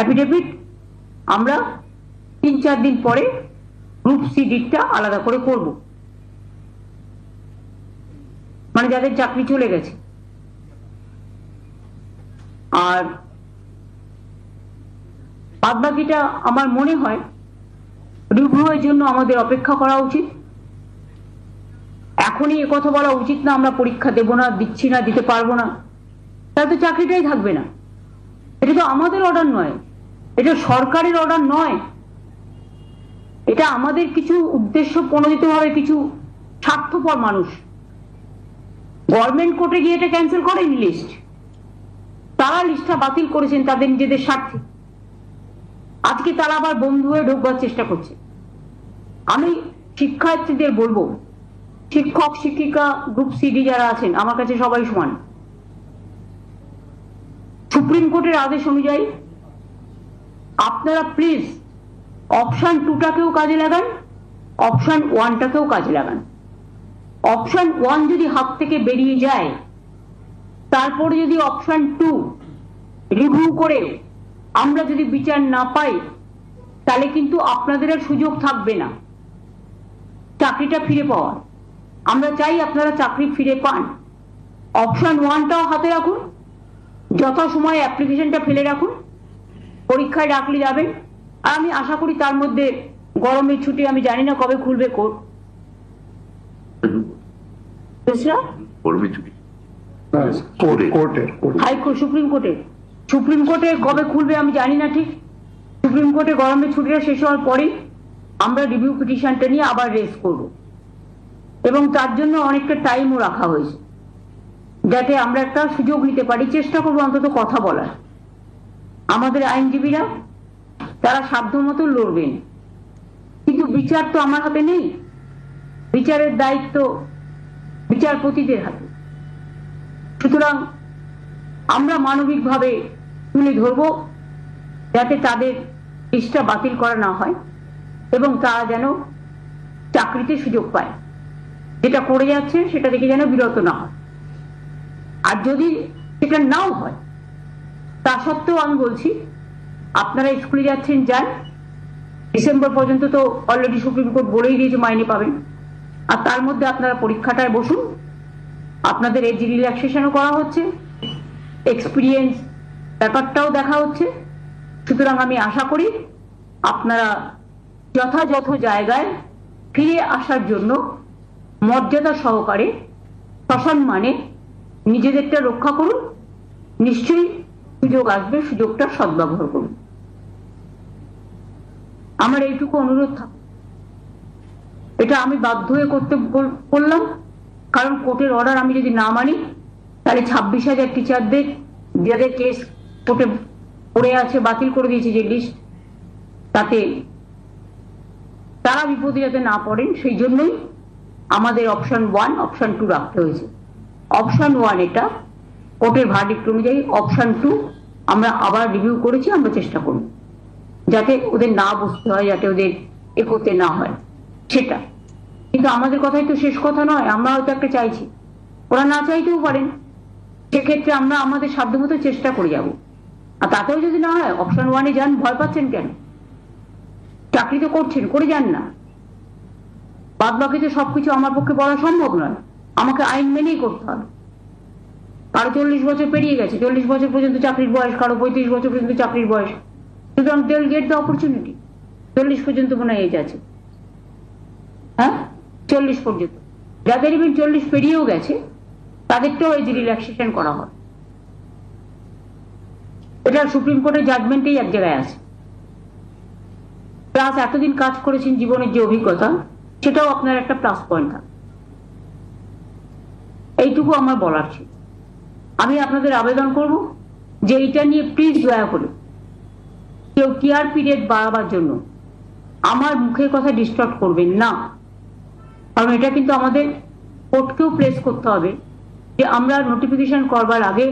Affidavit আমরা তিন চার দিন পরে গ্রুপ সি ডিটটা আলাদা করে করব। মানে যাদের চাকরি চলে গেছে। আর বাদ বাকিটা আমার মনে হয় রিভিউয়ের জন্য আমাদের অপেক্ষা করা উচিত। এখনই এ কথা বলা উচিত না, আমরা পরীক্ষা দেব না, দিচ্ছি না, দিতে পারব না। তাহলে তো চাকরিটাই থাকবে না। এটা তো আমাদের অর্ডার নয়। এটা সরকারের অর্ডার নয়। এটা আমাদের কিছু উদ্দেশ্য প্রণোদিত ভাবে কিছু স্বার্থপর মানুষ। গভর্নমেন্ট কোর্টে গিয়ে এটা ক্যান্সেল করেনি লিস্ট তারা লিস্টটা বাতিল করেছেন তাদের নিজেদের স্বার্থে। আজকে তারা আবার বন্ধু হয়ে ঢুকবার চেষ্টা করছে। আমি শিক্ষার্থীদের বলব, শিক্ষক, শিক্ষিকা গ্রুপ সিডি যারা আছেন, আমার কাছে সবাই সমান। সুপ্রিম কোর্টের আদেশ অনুযায়ী আপনারা প্লিজ অপশন টুটাকেও কাজে লাগান অপশন ওয়ানটাকেও কাজে লাগান। অপশন ওয়ান যদি হাত থেকে বেরিয়ে যায়, তারপরে যদি অপশন টু রিভিউ করে আমরা যদি বিচার না পাই, তাহলে কিন্তু আপনাদের আর সুযোগ থাকবে না। চাকরিটা ফিরে পাওয়ার। আমরা চাই আপনারা চাকরি ফিরে পান। অপশন ওয়ানটাও হাতে রাখুন, যথাসময়ে অ্যাপ্লিকেশনটা ফেলে রাখুন। পরীক্ষায় ডাকলে যাবেন। আর আমি আশা করি তার মধ্যে গরমের ছুটি আমি জানি না কবে খুলবে কোর্ট। ছুটি হাইকোর্ট সুপ্রিম কোর্টে। সুপ্রিম কোর্টে কবে খুলবে আমি জানি না ঠিক। সুপ্রিম কোর্টে গরমের ছুটিটা শেষ হওয়ার পরেই আমরা রিভিউ পিটিশনটা নিয়ে আবার রেস করব। এবং তার জন্য অনেকটা টাইমও রাখা হয়েছে। যাতে আমরা একটা সুযোগ নিতে পারি। চেষ্টা করব অন্তত কথা বলার। আমাদের আইনজীবীরা, তারা সাধ্য সাধ্যমতো লড়বেন কিন্তু বিচার তো আমার হাতে নেই। বিচারের দায়িত্ব বিচারপতিদের হাতে। সুতরাং আমরা মানবিকভাবে তুলে ধরব যাতে তাদের লিস্টটা বাতিল করা না হয় এবং তারা যেন চাকরিতে সুযোগ পায়। যেটা করে যাচ্ছে সেটা থেকে যেন বিরত না হয়। আর যদি সেটা নাও হয় তা সত্ত্বেও আমি বলছি, আপনারা স্কুলে যাচ্ছেন, যান। ডিসেম্বর পর্যন্ত তো অলরেডি সুপ্রিম কোর্ট বলেই দিয়েছে মাইনে পাবেন। আর তার মধ্যে আপনারা পরীক্ষাটায় বসুন। আপনাদের এজ রিল্যাক্সেশনও করা হচ্ছে এক্সপিরিয়েন্স ব্যাপারটাও দেখা হচ্ছে। সুতরাং আমি আশা করি আপনারা যথাযথ জায়গায় ফিরে আসার জন্য মর্যাদা সহকারে সসম্মানে নিজেদেরটা রক্ষা করুন। নিশ্চয়ই সুযোগ আসবে, সুযোগটা সদ্ব্যবহার করুন। আমার এইটুকু অনুরোধ থাক। এটা আমি বাধ্য হয়ে করতে বললাম কারণ কোর্টের অর্ডার আমি যদি না মানি, তাহলে ছাব্বিশ হাজার টিচারদের যাদের কেস কোর্টে পড়ে আছে, বাতিল করে দিয়েছে যে লিস্ট তাতে তারা বিপদে যাতে না পড়েন, সেই জন্যই আমাদের অপশন ওয়ান অপশন টু রাখতে হয়েছে। অপশন ওয়ান এটা কোর্টের ভার্ডিক্ট অনুযায়ী অপশন টু আমরা আবার রিভিউ করেছি, আমরা চেষ্টা করব। যাতে ওদের না বুঝতে হয়, যাতে ওদের এ না হয়। সেটা। কিন্তু আমাদের কথাই তো শেষ কথা নয় আমরা হয়তো একটা চাইছি। ওরা না চাইতেও পারেন। সেক্ষেত্রে আমরা আমাদের সাধ্যমতো চেষ্টা করে যাব। আর তাতেও যদি না হয় অপশন ওয়ানে যান, ভয় পাচ্ছেন কেন? চাকরি তো করছেন, করে যান না। বাদ বাকি তো সবকিছু আমার পক্ষে বলা সম্ভব নয়। আমাকে আইন মেনেই করতে হবে। কারও চল্লিশ বছর পেরিয়ে গেছে, চল্লিশ বছর পর্যন্ত চাকরির বয়স কারও, পঁয়ত্রিশ বছর পর্যন্ত চাকরির বয়স। সুতরাং দেল গেট দ্য অপরচুনিটি চল্লিশ পর্যন্ত মনে হয় আছে। হ্যাঁ? চল্লিশ পর্যন্ত। যাদের ইভেন চল্লিশ পেরিয়েও গেছে তাদেরটাও এজ রিল্যাক্সেশন করা হয়। এটা সুপ্রিম কোর্টের জাজমেন্টেই এক জায়গায় আছে। প্লাস এতদিন কাজ করেছেন জীবনের যে অভিজ্ঞতা, সেটাও আপনার একটা প্লাস পয়েন্ট থাকে। এইটুকু আমার বলার ছিল। আমি আপনাদের আবেদন করব যে এইটা নিয়ে প্লিজ দয়া করে কেউ টিআর পিরিয়ড বাড়াবার জন্য আমার মুখের কথা ডিস্টার্ব করবেন না। কারণ এটা কিন্তু আমাদের কোর্টকেও প্রেস করতে হবে যে আমরা নোটিফিকেশন করবার আগে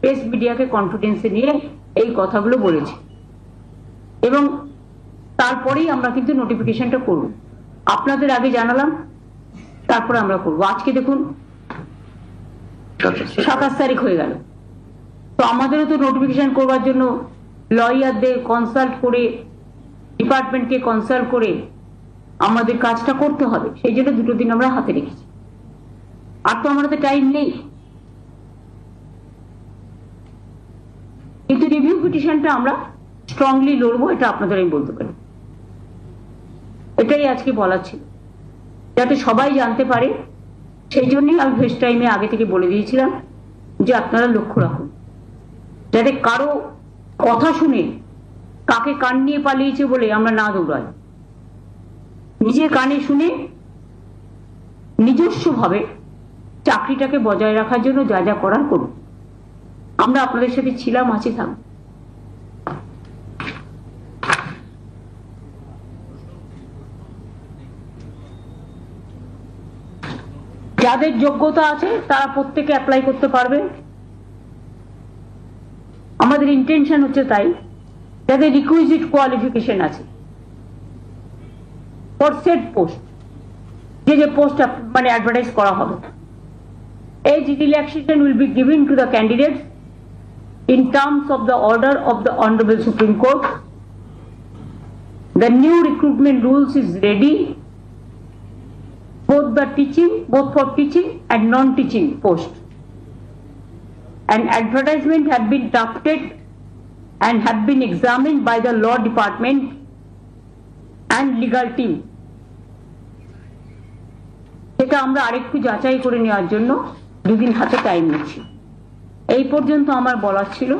প্রেস মিডিয়াকে কনফিডেন্সে নিয়ে এই কথাগুলো বলেছি। এবং তারপরেই আমরা কিন্তু নোটিফিকেশনটা করব। আপনাদের আগে জানালাম, তারপরে আমরা করব। আজকে দেখুন সাতাশ তারিখ হয়ে গেল। তো আমাদেরও তো নোটিফিকেশন করবার জন্য লয়ারদের কনসাল্ট করে ডিপার্টমেন্টকে কনসাল্ট করে আমাদের কাজটা করতে হবে। সেই জন্য দুটো দিন আমরা হাতে রেখেছি। আর তো হাতে টাইম নেই। কিন্তু রিভিউ পিটিশনটা আমরা স্ট্রংলি লড়বো, এটা আপনাদের আমি বলতে পারি। এটাই আজকে বলার ছিল। যাতে সবাই জানতে পারে সেই জন্যই আমি ফেস টাইমে আগে থেকে বলে দিয়েছিলাম যে আপনারা লক্ষ্য রাখুন। যাতে কারও কথা শুনে কাকে কান নিয়ে পালিয়েছে বলে আমরা না দৌড়াই। নিজের কানে শুনে নিজস্বভাবে চাকরিটাকে বজায় রাখার জন্য যা যা করার করুন। আমরা আপনাদের সাথে ছিলাম, আছি থাকব যাদের যোগ্যতা আছে তারা প্রত্যেকে অ্যাপ্লাই করতে পারবে আমাদের ইন্টেনশন হচ্ছে তাই যাদের রিকুইজিট কোয়ালিফিকেশন আছে ফর সেট পোস্ট যে যে পোস্ট মানে অ্যাডভার্টাইজ করা হবে age relaxation will be given to the candidates in terms of the order of the Honorable Supreme Court. The new recruitment rules is ready the teaching, both for teaching and non-teaching post. An advertisement have been drafted and have been examined by the law department and legal team. সেটা আমরা আরেকটু যাচাই করে নেওয়ার জন্য দুদিন হাতে time নিচ্ছি এই পর্যন্ত আমার বলার ছিল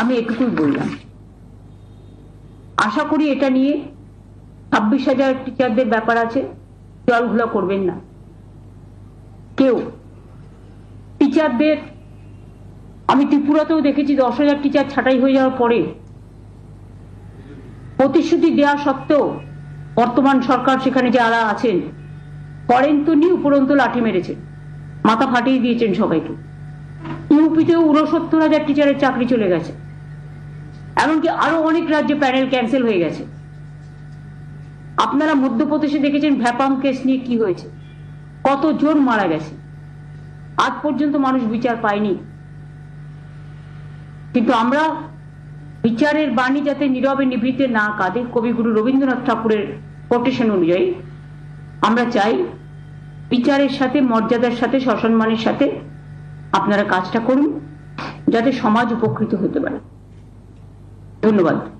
আমি এটুকুই বললাম আশা করি এটা নিয়ে ছাব্বিশ হাজার টিচারদের ব্যাপার আছে জলঘোলা করবেন না। কেউ। টিচারদের, আমি ত্রিপুরাতেও দেখেছি দশ হাজার টিচার ছাঁটাই হয়ে যাওয়ার পরে। প্রতিশ্রুতি দেওয়া সত্ত্বেও বর্তমান সরকার সেখানে যারা আছেন করেন তো নি উপরন্ত লাঠি মেরেছে মাথা ফাটিয়ে দিয়েছেন সবাইকে। ইউপিতেও উনসত্তর হাজার টিচারের চাকরি চলে গেছে। এমনকি আরও অনেক রাজ্যে প্যানেল ক্যান্সেল হয়ে গেছে। আপনারা মধ্যপ্রদেশে দেখেছেন ভ্যাপাম কেস নিয়ে কি হয়েছে? কত জন মারা গেছে। আজ পর্যন্ত মানুষ বিচার পায়নি। কিন্তু আমরা বিচারের বাণী যাতে নীরবে নিভৃতে না কাঁদে, কবিগুরু রবীন্দ্রনাথ ঠাকুরের কোটেশন অনুযায়ী, আমরা চাই বিচারের সাথে, মর্যাদার সাথে, সসম্মানের সাথে আপনারা কাজটা করুন, যাতে সমাজ উপকৃত হতে পারে। ধন্যবাদ।